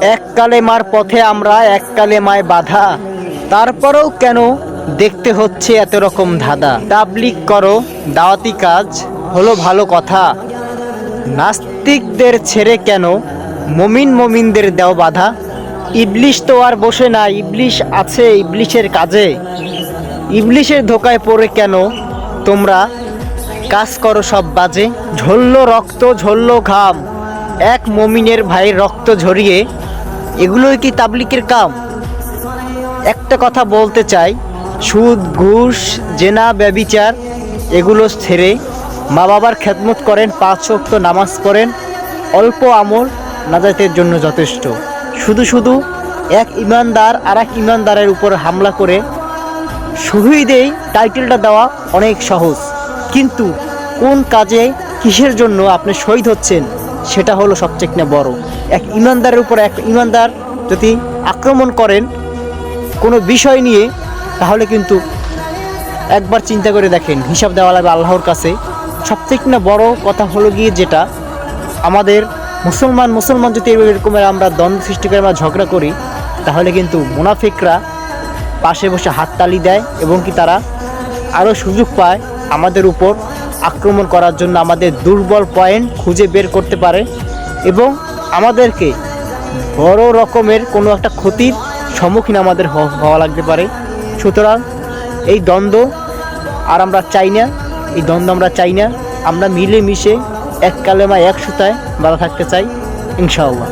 এক কালেমার পথে আমরা, এক কালেমায় বাধা। তারপরেও কেন দেখতে হচ্ছে এত রকম ধাঁধা? তাবলিক করো, দাওয়াতি কাজ হলো ভালো কথা। নাস্তিকদের ছেড়ে কেন মমিন মমিনদের দেও বাধা? ইবলিশ তো আর বসে না, ইবলিশ আছে ইবলিশের কাজে। ইবলিশের ধোকায় পড়ে কেন তোমরা? কাজ করো সব বাজে। ঝরল রক্ত ঝরল ঘাম। এক মমিনের ভাইয়ের রক্ত ঝরিয়ে, এগুলোই কি তাবলিকের কাম? একটা কথা বলতে চাই, সুদ, ঘুষ, জেনা, ব্যবিচার, এগুলো ছেড়ে মা বাবার খেদমত করেন, পাঁচ শক্ত নামাজ পড়েন, অল্প আমল নাজাতের জন্য যথেষ্ট। শুধু শুধু এক ইমানদার আর এক ইমানদারের উপর হামলা করে শহীদেই টাইটেলটা দেওয়া অনেক সহজ। কিন্তু কোন কাজে কিসের জন্য আপনি শহীদ হচ্ছেন? সেটা হলো সবচেয়ে বড়। এক ইমানদারের উপর এক ইমানদার যদি আক্রমণ করেন কোনো বিষয় নিয়ে, তাহলে কিন্তু একবার চিন্তা করে দেখেন, হিসাব দেওয়া লাগবে আল্লাহর কাছে। সবথেকে না বড় কথা হলো গিয়ে যেটা, আমাদের মুসলমান মুসলমান যদি এরকমের আমরা দ্বন্দ্ব সৃষ্টি করে, আমরা ঝগড়া করি, তাহলে কিন্তু মুনাফিকরা পাশে বসে হাততালি দেয় এবং কি তারা আরও সুযোগ পায় আমাদের উপর আক্রমণ করার জন্য আমাদের দুর্বল পয়েন্ট খুঁজে বের করতে পারে এবং আমাদেরকে বড় রকমের কোনো একটা ক্ষতির সম্মুখীন আমাদের হওয়া লাগতে পারে। সুতরাং এই দ্বন্দ্ব আর আমরা চাই না, এই দ্বন্দ্ব আমরা চাই না। আমরা মিলেমিশে এক কালেমা এক সুতায় বাধা থাকতে চাই, ইনশাআল্লাহ।